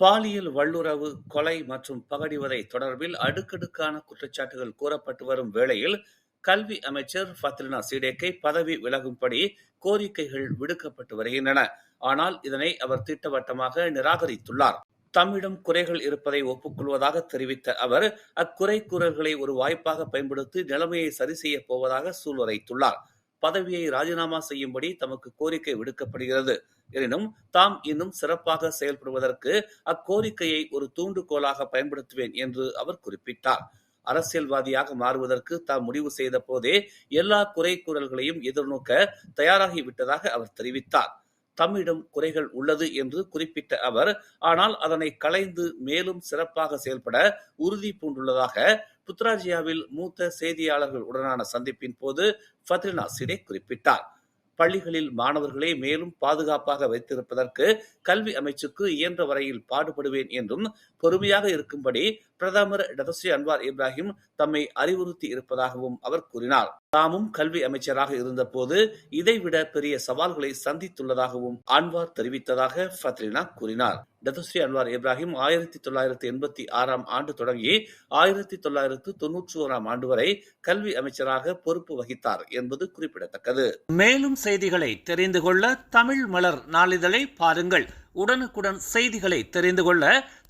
பாலியல் வல்லுறவு, கொலை மற்றும் பகடிவதை தொடர்பில் அடுக்கடுக்கான குற்றச்சாட்டுகள் கூறப்பட்டு வரும் வேளையில், கல்வி அமைச்சர் ஃபத்ரினா சீடேக்கை பதவி விலகும்படி கோரிக்கைகள் விடுக்கப்பட்டு வருகின்றன. ஆனால் இதனை அவர் திட்டவட்டமாக நிராகரித்துள்ளார். தம்மிடம் குறைகள் இருப்பதை ஒப்புக்கொள்வதாக தெரிவித்த அவர், அக்குறை கூறல்களை ஒரு வாய்ப்பாக பயன்படுத்தி நிலைமையை சரி செய்ய போவதாக சூளுரைத்துள்ளார். பதவியை ராஜினாமா செய்யும்படி தமக்கு கோரிக்கை விடுக்கப்படுகிறது. எனினும் தாம் இன்னும் சிறப்பாக செயல்படுவதற்கு அக்கோரிக்கையை ஒரு தூண்டுகோலாக பயன்படுத்துவேன் என்று அவர் குறிப்பிட்டார். அரசியல்வாதியாக மாறுவதற்கு தாம் முடிவு செய்த போதே எல்லா குறை கூறல்களையும் எதிர்நோக்க தயாராகிவிட்டதாக அவர் தெரிவித்தார். தம்மிடம் குறைகள் உள்ளது என்று குறிப்பிட்ட அவர், ஆனால் அதனை களைந்து மேலும் சிறப்பாக செயல்பட உறுதி பூண்டுள்ளதாக புத்ராஜியாவில் மூத்த செய்தியாளர்களுடனான சந்திப்பின் போது ஃபத்ரினா சிடே குறிப்பிட்டார். பள்ளிகளில் மாணவர்களை மேலும் பாதுகாப்பாக வைத்திருப்பதற்கு கல்வி அமைச்சுக்கு இயன்ற வரையில் பாடுபடுவேன் என்றும் பொறுமையாக இருக்கும்படி பிரதமர் டதஸ்ரீ அன்வார் இப்ராஹிம் தம்மை அறிவுறுத்தி இருப்பதாகவும் அவர் கூறினார். தாமும் கல்வி அமைச்சராக இருந்தபோது இதைவிட பெரிய சவால்களை சந்தித்துள்ளதாகவும் அன்வார் தெரிவித்ததாக ஃபத்ரினா கூறினார். டதஸ்ரீ அன்வார் இப்ராஹிம் ஆயிரத்தி தொள்ளாயிரத்தி எண்பத்தி ஆறாம் ஆண்டு தொடங்கி ஆயிரத்தி தொள்ளாயிரத்து தொன்னூற்றி ஓராம் ஆண்டு வரை கல்வி அமைச்சராக பொறுப்பு வகித்தார் என்பது குறிப்பிடத்தக்கது. மேலும் செய்திகளை தெரிந்து கொள்ள தமிழ் மலர் நாளிதழை பாருங்கள். உடனுக்குடன் செய்திகளை தெரிந்து கொள்ள